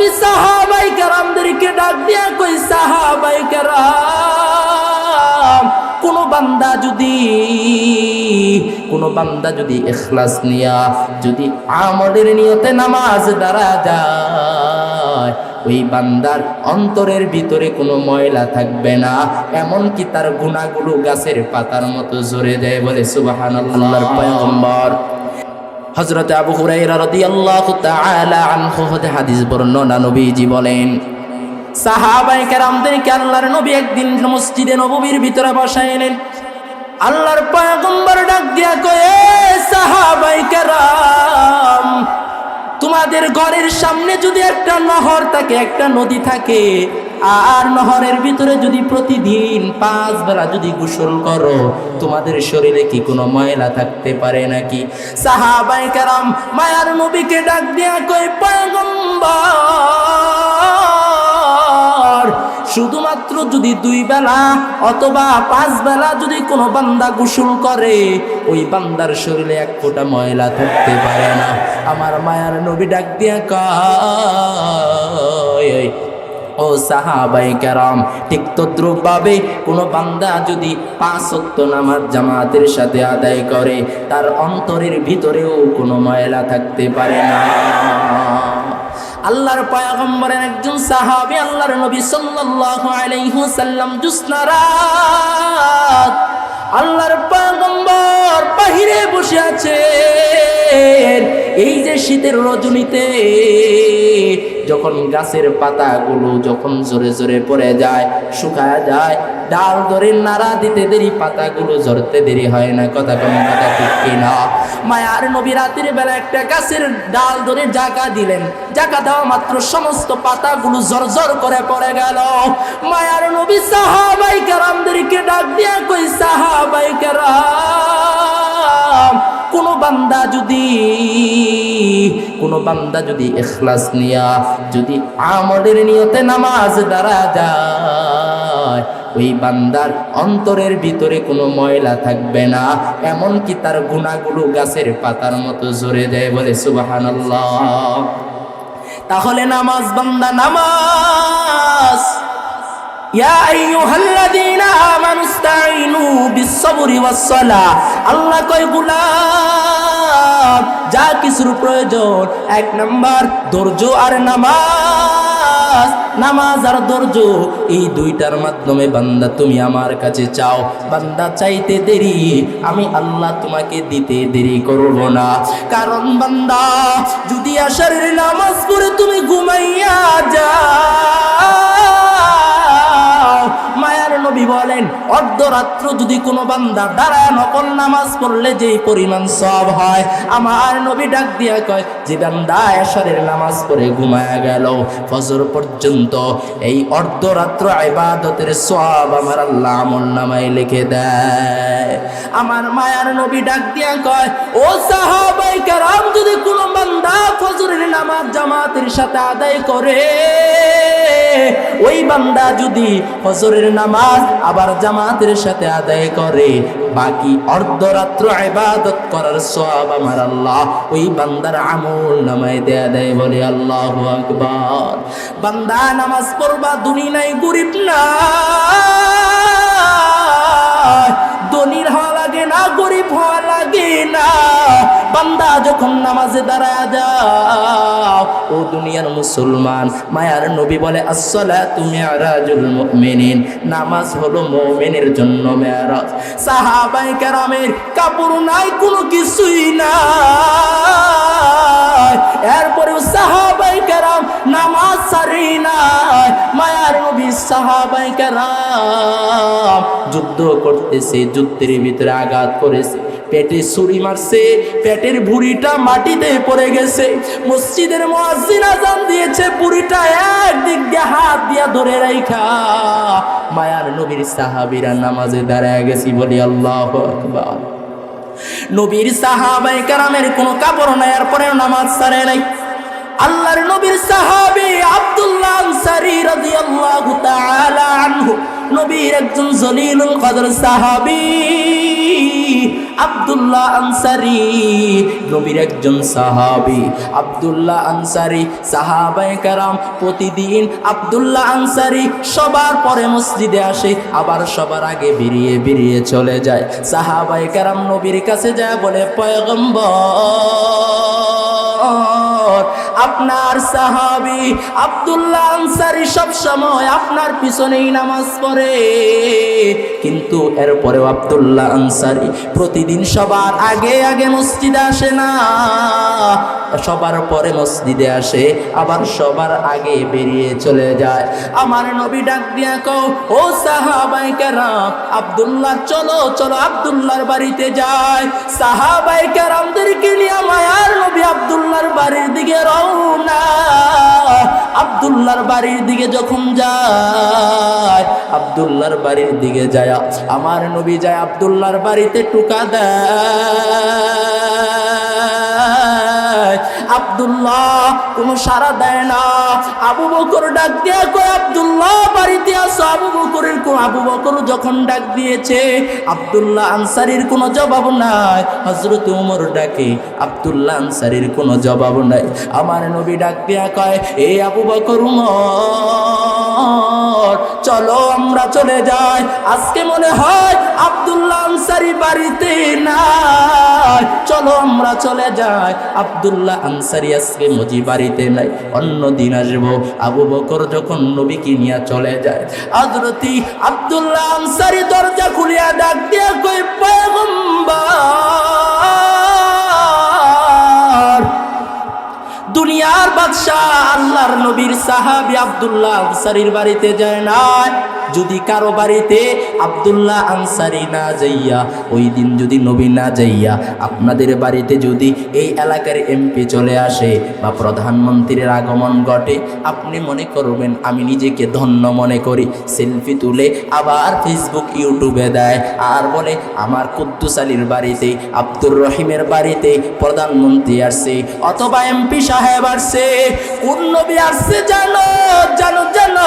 নবী সাহাবাই কারামদেরকে ডাক দিয়া কই সাহাবাই কারাম, কোন বান্দা যদি, কোন বান্দা যদি ইখলাস নিয়া, যদি আমলের নিয়তে নামাজ দাঁড়া যায়, ওই বান্দার অন্তরের ভিতরে কোনো ময়লা থাকবে না, এমনকি তার গুণাগুলো গাছের পাতার মতো জোরে দেয় বলে সুবাহান আল্লাহর পয়গম্বর। হযরত আবু হুরাইরা রাদিয়াল্লাহু তাআলা আনহু হতে হাদিস বর্ণনা নবীজি বলেন, সাহাবায়ে কেরামদেরকে আল্লাহর নবী একদিন মসজিদে নববীর ভিতরে বসাইলেন আল্লাহর পয়গম্বর ডাক দিয়া কয়ে সাহাবায়ে কেরাম তোমাদের ঘরের সামনে যদি একটা নহর থাকে, একটা নদী থাকে, আর নহরের ভিতরে যদি প্রতিদিন পাঁচ বেলা যদি গোসল করো, তোমাদের শরীরে কি কোনো ময়লা থাকতে পারে নাকি? সাহাবাই কারাম, মায়ার নবীকে ডাক দিয়া কই পয়গম্বর! শুধুমাত্র যদি দুই বেলা অথবা পাঁচ বেলা যদি কোনো বান্দা গোসল করে, ওই বান্দার শরীরে এক ফোঁটা ময়লা থাকতে পারে না। আমার মায়ার নবী ডাক দিয়া কয় ও সাহাবাই কেরাম, ঠিক তদ্রুপভাবে কোনো বান্দা যদি পাঁচ অক্ত নামাজ জামাতের সাথে আদায় করে, তার অন্তরের ভিতরেও কোনো ময়লা থাকতে পারে না। আল্লাহর পয়গম্বরের একজন সাহাবি, আল্লাহর নবী সাল্লাল্লাহু আলাইহি ওয়াসাল্লাম জুসনারাত আল্লাহর পয়গম্বর বাহিরে বসে আছে। এই যে শীতের রজনীতে যখন গাছের পাতাগুলো যখন জোরে জোরে পড়ে যায়, শুকায় যায়, ডাল ধরে নাড়া দিতে দেরি, পাতাগুলো ঝরতে দেরি হয় না, কথা কোন কথা ঠিক কিনা? মায়ার নবী রাতের বেলা একটা গাছের ডাল ধরে জাকা দিলেন। জাকা দেওয়া মাত্র সমস্ত পাতাগুলো জর্জর করে পড়ে গেল। মায়ার নবী সাহাবাই কারামদেরকে ডাক দিয়া কই, সাহাবাই কারাম বান্দা যদি, কোন বান্দা যদি ইখলাস নিয়া, যদি আমলের নিয়তে নামাজ দ্বারা যায়, ওই বান্দার অন্তরের ভিতরে কোনো ময়লা থাকবে না, এমনকি তার গুণাগুলো গাছের পাতার মতো জোরে দেয় বলে সুবাহান তাহলে নামাজ বান্দা নামাজ। আল্লাহ কয়, গোলাম যা কিছুর প্রয়োজন। এক নাম্বার, ধৈর্য আর নামাজ। নামাজ আর ধৈর্য, এই দুইটার মাধ্যমে বান্দা তুমি আমার কাছে চাও। বান্দা চাইতে দেরি, আমি আল্লাহ তোমাকে দিতে দেরি করব না। কারণ বান্দা, যদি আসার নামাজ পড়ে তুমি ঘুমাইয়া মায়ার নবী বলেন, অর্ধরাত্র যদি কোনো বান্দা দাঁড়ায় নকল নামাজ পড়লে যেই পরিমাণ সব হয়। আমার নবী ডাক দিয়া কয়, যে বান্দা এশারের নামাজ পড়ে ঘুমায়া গেল, ফজর পর্যন্ত এই অর্ধরাত্র ইবাদতের সব আমার আল্লাহ আমল নামায় লিখে দেয়। আমার মায়ার নবী ডাক দিয়া কয়, ও সাহাবাই কারাম, যদি কোনো বান্দা ফজরের নামাজ জামাতের সাথে আদায় করে, ওই বান্দা যদি ফজরের নামাজ আবার জামাতের সাথে আদায় করে। বাকি অর্ধরাত্র ইবাদত করার সব আমার আল্লাহ। ওই বান্দার আমল নামায় দেয়া দেয় বলে আল্লাহ আকবার। বান্দা নামাজ পড়বা দুনি নাই, গরিব না ধনির হওয়া লাগে না, গরিব হওয়া লাগে না। বান্দা যখন নামাজে দাঁড়ায় যাও, ও দুনিয়ার মুসলমান, মায়ার নবী বলে, আসসালাতু মিরাজুল মুমিনিন। নামাজ হলো মুমিনের জন্য মেরাজ সাহাবায়ে কেরামের কাপড় নাই, কোনো কিছুই নাই। এরপরেও সাহাবাই কেরাম নামাজ সারি নাই। মায়ার নবী সাহাবাই কেরাম যুদ্ধ করতেছে, যুদ্ধের ভিতরে আঘাত করেছে। পেটে ছুরি মারছে পেটের ভুড়িটা মাটিতে পড়ে গেছে। মসজিদের মুয়াজ্জিন আজান দিয়েছে বুড়িটা একদিক দিয়ে হাত দিয়া ধরে রাইখা। মায়ার নবীর সাহাবিরা নামাজে দাঁড়ায় গেছি বলি, আল্লাহু নবীর সাহাবাই কারামের কোনো কাপড় নাই, আর পরে নামাজ সারে নাই। আল্লাহর নবীর সাহাবী আব্দুল্লাহ আনসারী রাদিয়াল্লাহু তাআলা নবীর একজন জলিলুল কদর সাহাবী, আব্দুল্লাহ আনসারি, নবীর একজন সাহাবি, আব্দুল্লাহ আনসারি, সাহাবায়ে কারাম প্রতিদিন আব্দুল্লাহ আনসারি সবার পরে মসজিদে আসে, আবার সবার আগে বেরিয়ে বেরিয়ে চলে যায়। সাহাবায়ে কারাম নবীর কাছে যায় বলে, পয়গম্বর আপনার সাহাবি আব্দুল্লাহ আনসারি সব সময় আপনার পিছনেই নামাজ পড়ে। কিন্তু এরপরেও আব্দুল্লাহ আনসারি প্রতিদিন সবার আগে আগে মসজিদে আসে না। সবার পরে মসজিদে আসে, আবার সবার আগে বেরিয়ে চলে যায়। আমার নবী ডাক দিয়া কও, ও সাহাবাই কেরাম, আব্দুল্লাহ, চলো চলো আব্দুল্লাহর বাড়িতে যায় সাহাবাই কেরামদেরকে নিয়ে মায়ার নবী আব্দুল্লাহর বাড়ির দিকে রওনা। আব্দুল্লাহর বাড়ির দিকে যখন যায়, আব্দুল্লাহর বাড়ির দিকে যায়, আমার নবী যায় আব্দুল্লাহর বাড়িতে টুকা দেয়। আব্দুল্লাহ কোনো সারা দেয় না। আবু বকর ডাক দিয়ে কয়, আবদুল্লাহ, বাড়িতে আসো। আবু বকরের আবু বকর যখন ডাক দিয়েছে, আবদুল্লাহ আনসারির কোনো জবাব নাই। হজরত উমর ডাকে, আব্দুল্লাহ আনসারির কোনো জবাব নাই। আমার নবী ডাক দিয়া কয়, এ আবু বকর উমর চলো আমরা চলে যাই। আজকে মনে হয় আব্দুল্লাহ আনসারি বাড়িতে নাই। চলো আমরা চলে যাই। আব্দুল্লাহ আনসারি আজকে মজি বাড়িতে নাই। অন্য দিন আসব। আবু বকর যখন নবীকে নিয়ে চলে যায় আদরতি আব্দুল্লাহ আনসারি দরজা খুলিয়া ডাক দিয়া কই পয়গম্বর! দুনিয়ার বাদশাহ আল্লাহর নবীর সাহাবি আবদুল্লাহ আনসারির বাড়িতে যায় না যদি কারও বাড়িতে আব্দুল্লাহ আনসারি না যাইয়া, ওই দিন যদি নবী না যাইয়া আপনাদের বাড়িতে যদি এই এলাকার এমপি চলে আসে বা প্রধানমন্ত্রীর আগমন ঘটে, আপনি মনে করবেন আমি নিজেকে ধন্য মনে করি। সেলফি তুলে আবার ফেসবুক, ইউটিউবে দেয় আর বলে, আমার কুদ্দুস আলীর বাড়িতে, আব্দুর রহিমের বাড়িতে প্রধানমন্ত্রী আসছে অথবা এমপি সাহেব আসছে। কোন নবী আসছে জানো জানো জানো।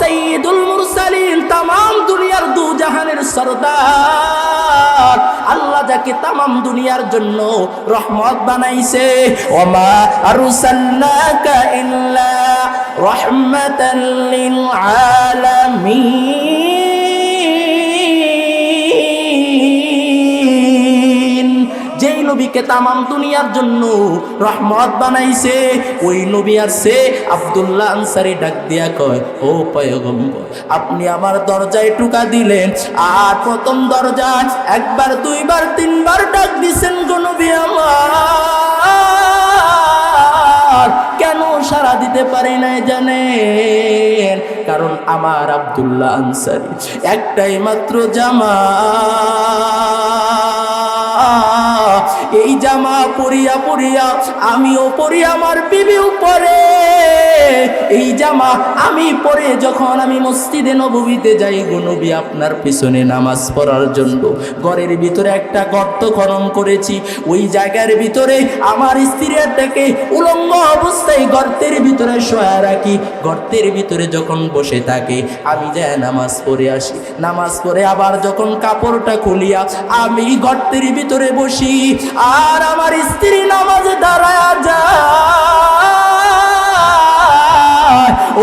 সঈদুল মুরসালিন তাম দুনিয়ার দু জাহানের সর্দার। আল্লাহ যাকে তাম দুনিয়ার জন্য রহমত বানাইছে। ওমা আরসালনাকা ইল্লা রাহমাতাল লিল আলামিন। নবীকে তামাম দুনিয়ার জন্য রহমত বানাইছে। ওই নবী আসছে, আব্দুল্লাহ আনসারি ডাক দিয়া কয়, ও পয়গম্বর, আপনি আমার দরজায় টুকা দিলেন, আর প্রথম দরজায় একবার, দুইবার, তিনবার ডাক দিছেন গো নবী আমার। কেন সারা দিতে পারি নাই জানেন? কারণ আমার আব্দুল্লাহ আনসারি একটাই মাত্র জামা এই জামা পরিয়া পরিয়া আমিও পরি আমার বিবিও পরে এই জামা আমি পরে যখন আমি মসজিদে নবীতে যাই গুনবি আপনার পিছনে নামাজ পড়ার জন্য ঘরের ভিতরে একটা গর্ত খনন করেছি। ওই জায়গার ভিতরে আমার স্ত্রীটাকে উলঙ্গ অবস্থায় গর্তের ভিতরে শোয়া রাখি, গর্তের ভিতরে যখন বসে থাকে, আমি যাই নামাজ পড়ে আসি, নামাজ পড়ে আবার যখন কাপড়টা খুলিয়া আমি গর্তের ভিতরে বসি, আর আমার স্ত্রী নামাজে দাঁড়ায় যায়।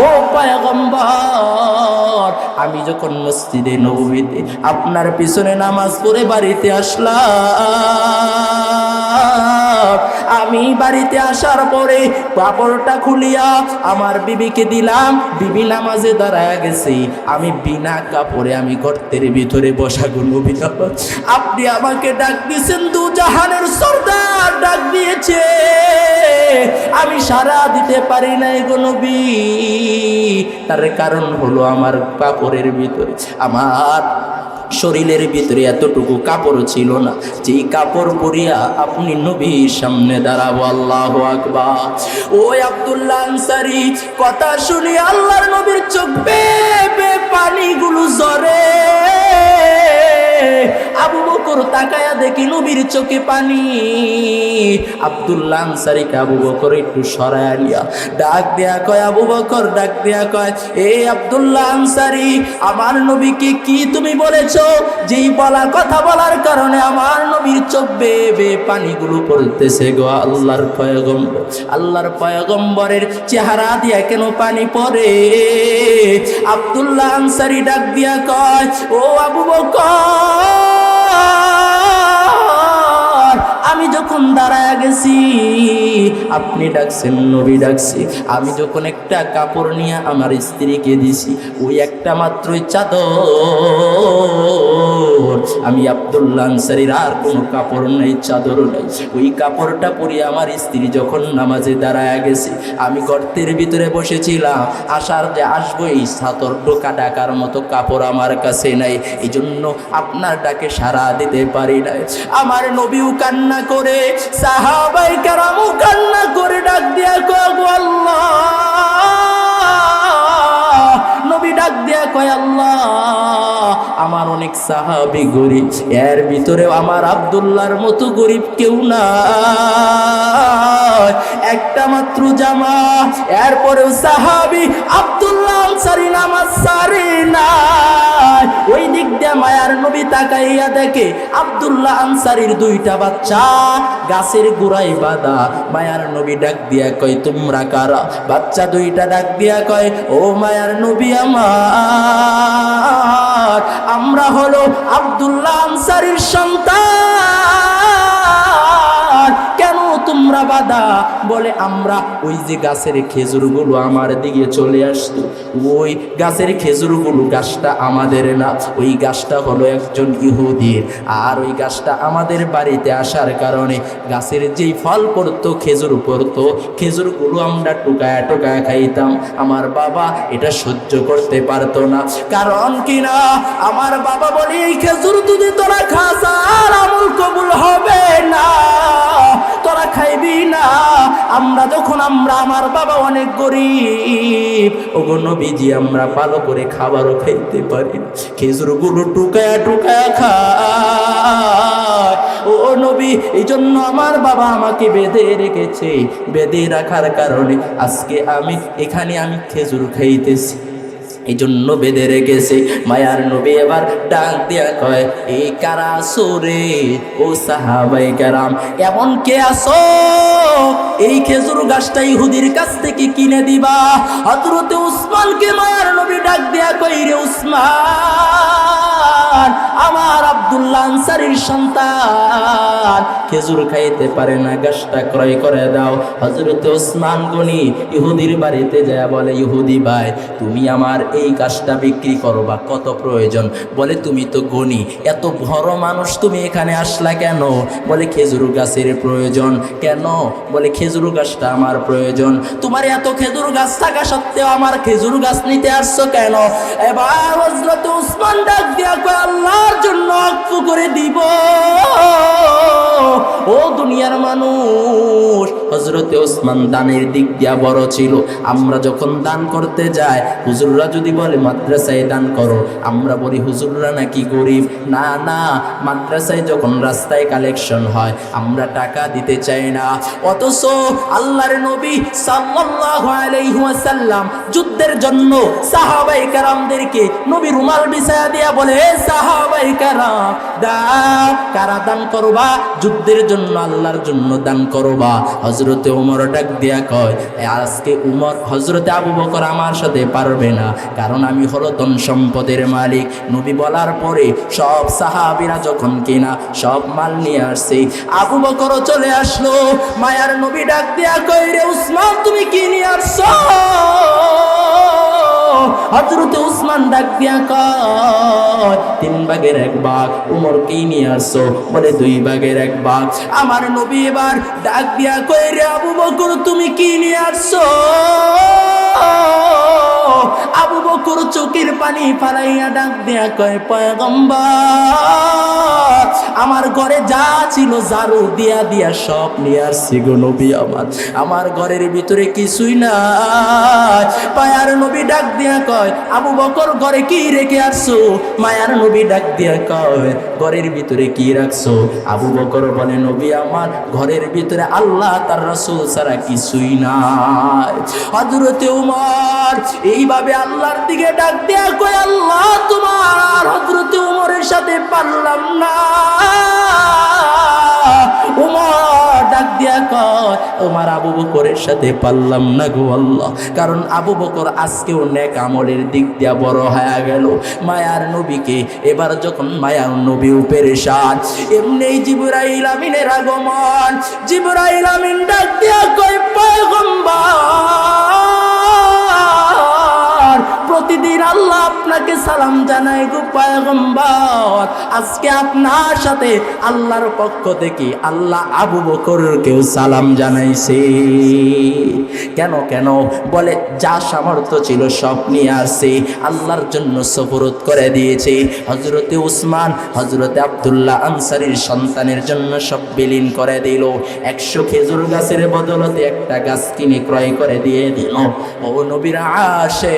ও পয়গম্বর, আমি যখন মসজিদে নবীতে আপনার পিছনে নামাজ পড়ে বাড়িতে আসলাম আমি বাড়িতে আসার পরে কাপড়টা খুলিয়া আমার বিবিকে দিলাম। বিবি নামাজে দাঁড়ায় গেছি। আমি বিনা কাপড়ে আমি গর্তের ভিতরে বসা নবী আপনি আমাকে ডাক দিয়েছেন দু জাহানের সর্দার, ডাক দিয়েছে। আমি সারা দিতে পারি নাই গো নবী। তার কারণ হলো আমার কাপড়ের ভিতরে, আমার শরীরের ভিতরে এতটুকু কাপড় ছিল না। যেই কাপড় পরিয়া আপনি নবীর সামনে দাঁড়াবো, আল্লাহ আকবা ওই আব্দুল্লাহ আনসারি, কথা শুনি আল্লাহর নবীর চোখ বে নবীর চোখে পানি। আব্দুল্লাহ আনসারিকে আবু বকর একটু সরায় নিয়া। ডাক দেয়া কয়, আবু বকর, ডাক দেয়া কয়, এ আব্দুল্লাহ আনসারি, আমার নবীকে কি তুমি বলেছ? যেই বলা কথা বলার কারণে আমার নবীর চোখ বেয়ে বেয়ে পানিগুলো পড়তেছে গো আল্লাহর পয়গম্বর। আল্লাহর পয়গম্বরের চেহারা দিয়া কেন পানি পড়ে? আব্দুল্লাহ আনসারি ডাক দিয়া কয়, ও আবু বকর দাঁড়ায় আপনি ডাকছেন, নবী ডাকছে। আমি যখন একটা কাপড় নিয়ে আমার স্ত্রীকে দিছি, ওই একটা মাত্রই চাদর। আমি আব্দুল্লাহ আনসারির আর কোনো কাপড় নেই, চাদর নেই। ওই কাপড়টা পরে আমার স্ত্রী যখন নামাজে দাঁড়ায় গেছে, আমি গর্তের ভিতরে বসেছিলাম। আসার যে আসব, এই সাতর টোকা ডাকার মতো কাপড় আমার কাছে নাই। এই জন্য আপনার ডাকে সারা দিতে পারি নাই। আমার নবীও কান্না করে, সাহাবাই কারামও কান্না করে ডাক দিয়া কগো আল্লাহ! নবী ডাক দিয়া কয়, আল্লাহ, আমার অনেক সাহাবি গরিব। এর ভিতরে আমার আব্দুল্লাহর মতো গরিব কেউ না একটা মাত্র জামা, এরপরেও সাহাবি আব্দুল্লাহ আনসারি নামাজ সারি ওই দিক দিয়ে মায়ার নবী তাকাইয়া দেখে, আব্দুল্লাহ আনসারির দুইটা বাচ্চা গাছের গোড়ায় বাঁধা। মায়ার নবী ডাক দিয়া কয়, তোমরা কারা? বাচ্চা দুইটা ডাক দিয়া কয়, ও মায়ার নবী আমার আমরা হলো আব্দুল্লাহ আনসারির সন্তান। তোমরা বাধা বলে, আমরা ওই যে গাছের খেজুরগুলো আমার দিকে চলে আসতো, ওই গাছের খেজুরগুলো গাছটা আমাদের না, ওই গাছটা হলো একজন ইহুদির আর ওই গাছটা আমাদের বাড়িতে আসার কারণে গাছের যেই ফল পড়তো, খেজুর পড়তো, খেজুরগুলো আমরা টুকায়া টুকায়া খাইতাম। আমার বাবা এটা সহ্য করতে পারতো না। কারণ কি না, আমার বাবা বলে, এই খেজুর যদি তোরা খাস, আর আমল কবুল হবে না। তোরা খাইবি না। আমরা যখন, আমরা আমার বাবা অনেক গরিব। ওগো নবীজি, আমরা ভালো করে খাবারও খাইতে পারি। খেজুরগুলো টুকায়া টুকায়া খায়। ও নবী এই জন্য আমার বাবা আমাকে বেঁধে রেখেছে। বেঁধে রাখার কারণে আজকে আমি, এখানে আমি খেজুর খাইতেছি। এই জন্য বেঁধে রেখেছে। মায়ার নবী এবার ডাক দিয়া কয় এই কারা সোরে ও সাহাবাই কারাম, এমন কে আসো এই খেজুর গাছটা ইহুদির কাছ থেকে কিনে দিবা। হজরতে উসমানকে মায়ার নবী ডাক দিয়া কই রে উসমান, আমার আব্দুল্লাহ আনসারির সন্তান, খেজুর খাইতে পারে না, গাছটা ক্রয় করে দাও। হজরত ওসমান গনি ইহুদির বাড়িতে যায়, বলে, ইহুদি ভাই, তুমি আমার এই গাছটা বিক্রি করবা কত প্রয়োজন? বলে, তুমি তো গনি এত বড় মানুষ তুমি এখানে আসলা কেন? বলে, খেজুর গাছের প্রয়োজন। কেন? বলে, খেজুর গাছটা আমার প্রয়োজন। তোমার এত খেজুর গাছ থাকা সত্ত্বেও আমার খেজুর গাছ নিতে আসছো কেন? এবার উসমান আল্লাহর জন্য অক্ষ করে দিব। ও দুনিয়ার মানুষ। হজরতে ওসমান দানের দিক দিয়া বড় ছিল। আমরা যখন দান করতে যাই, হুজুররা যদি বলে, মাদ্রাসায় দান করো, আমরা বলি, হুজুররা নাকি গরিব? না না, মাদ্রাসায় যখন রাস্তায় কালেকশন হয়, আমরা টাকা দিতে চাই না। অথচ আল্লাহর নবী ওয়াসাল্লাম যুদ্ধের জন্য সাহাবাই কারামদেরকে নবী রুমাল বিছায়া দিয়া বলে "হে সাহাবাই কারাম, দান, কারা দান করবা? যুদ্ধের জন্য, আল্লাহর জন্য দান করবা। হজরতে উমর ডাক দিয়া কয় আজকে উমর হজরতে আবু বকর আমার সাথে পারবে না। কারণ আমি হলো ধন সম্পদের মালিক। নবী বলার পরে সব সাহাবিরা যখন কিনা সব মাল নিয়ে আসছে, আবু বকরও চলে আসলো, মায়ার নবী ডাক দিয়া কই রে উসমান, তুমি কি নিয়ে আসছো? হজরতে উসমান ডাক দিয়া কয়, তিন ভাগের এক ভাগ, উমর কি নিয়ে আসছো? বলে, দুই ভাগের এক ভাগ। আমার নবী এবার ডাক দিয়া কই রে আবু বকর, তুমি কি নিয়ে আসছো? আবু বকর চোখের পানি ফালাইয়া ডাক দেয়া কয় পয়গম্বর ঘরে যা ছিল জারু দিয়া দিয়া সব নিয়ে আসছি গো নবী আমার। আমার ঘরের ভিতরে কিছুই নাই। পায়ার নবী ডাক দিয়া কয়, আবু বকর, ঘরে কি রেখে আসছো? মায়ার নবী ডাক দিয়া কয়, ঘরের ভিতরে কি রাখছো? আবু বকর বলে, নবী আমার, ঘরের ভিতরে আল্লাহ তার রাসূল ছাড়া কিছুই নাই। হযরতে উমর এইভাবে আল্লাহর দিকে ডাক দেয়া কয়, আল্লাহ, তোমার হযরতে উমরের সাথে পারলাম না। কয়, তোমার আবু বকরের সাথে পারলাম না গো আল্লাহ। কারণ আবু বকর আজকেও নেক আমলের দিক দিয়া বড় হয়ে গেল। মায়ার নবীকে এবার যখন মায়ার নবী পেরেশান, এমনি জিবুরাইল আমিনের আগমন। জিবুরাইল আমিন ডাক দিয়া কয়, পয়গম্বর! প্রতিদিন আল্লাহ আপনাকে সালাম জানাই গো পয়গম্বর। আজকে আপনার সাথে আল্লাহর পক্ষ থেকে আল্লাহ আবু বকরকেও সালাম জানাইছে। কেন কেন? বলে, যা সামর্থ্য ছিল সব নিয়ে আসছে। আল্লাহর জন্য সফরত করে দিয়েছে। হজরতে উসমান হজরতে আবদুল্লাহ আনসারির সন্তানের জন্য সব বিলীন করে দিল। একশো খেজুর গাছের বদলতে একটা গাছ কিনে ক্রয় করে দিয়ে দিল। ও নবীর আসে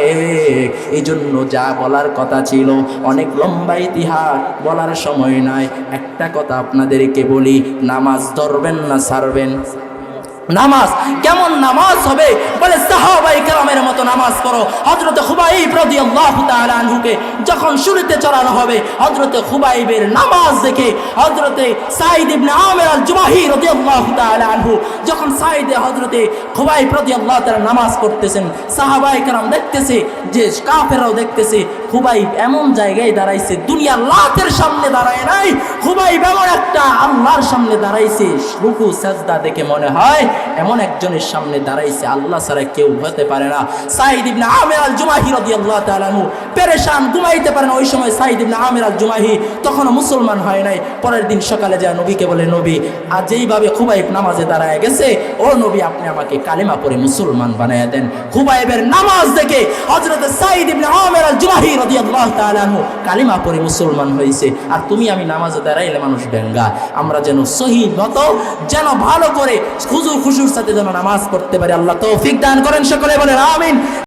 এই জন্য যা বলার কথা ছিল, অনেক লম্বা ইতিহাস বলার সময় নাই। একটা কথা আপনাদেরকে বলি, নামাজ ধরবেন না ছাড়বেন? নামাজ, কেমন নামাজ হবে? বলে সাহাবাই কেরামের মতো নামাজ পড়ো। হজরতে খুবাইব রাদিয়াল্লাহু তাআলা আনহুকে যখন শুরুতে চড়ানো হবে হজরতে খুবাইবের নামাজ দেখে হজরতে সাইদ ইবনে আমির আল জুবাহি রাদিয়াল্লাহু তাআলা আনহু যখন সাইদ হজরতে খুবাইব রাদিয়াল্লাহু তাআলা নামাজ পড়তেছেন, সাহাবাই কেরাম দেখতেছে যে কাফেরাও দেখতেছে খুবাইব এমন জায়গায় দাঁড়াইছে, দুনিয়ার লাতের সামনে দাঁড়ায় নাই। খুবাইব এমন একটা আল্লাহর সামনে দাঁড়াইছে, রুকু, সাজদা দেখে মনে হয় এমন একজনের সামনে দাঁড়াইছে। আল্লাহ ছাড়া কেউ হতে পারে না। সাইদ ইবনে আমির আল জুমাহি রাদিয়াল্লাহু তাআলা আনহু পেরেশান, ঘুমাইতে পারে না। ওই সময় সাইদ ইবনে আমির আল জুমাহি তখনও মুসলমান হয় নাই। পরের দিন সকালে যায় নবীকে বলে, নবী আর যেইভাবে খুবাইব নামাজে দাঁড়ায় গেছে, ও নবী, আপনি আমাকে কালিমা পড়ে মুসলমান বানায় দেন। খুবাইবের নামাজ দেখে হযরত সাইদ ইবনে আমির আল জুমাহি রাদিয়াল্লাহু আল্লাহ আনহু কালিমা পরে মুসলমান হয়েছে আর তুমি আমি নামাজে দাঁড়াইলে মানুষ ব্যঙ্গা আমরা যেন সহি নত, যেন ভালো করে খুজুর খুশুর সাথে যেন নামাজ পড়তে পারি। আল্লাহ তৌফিক দান করেন, সকলে বলেন, আমিন।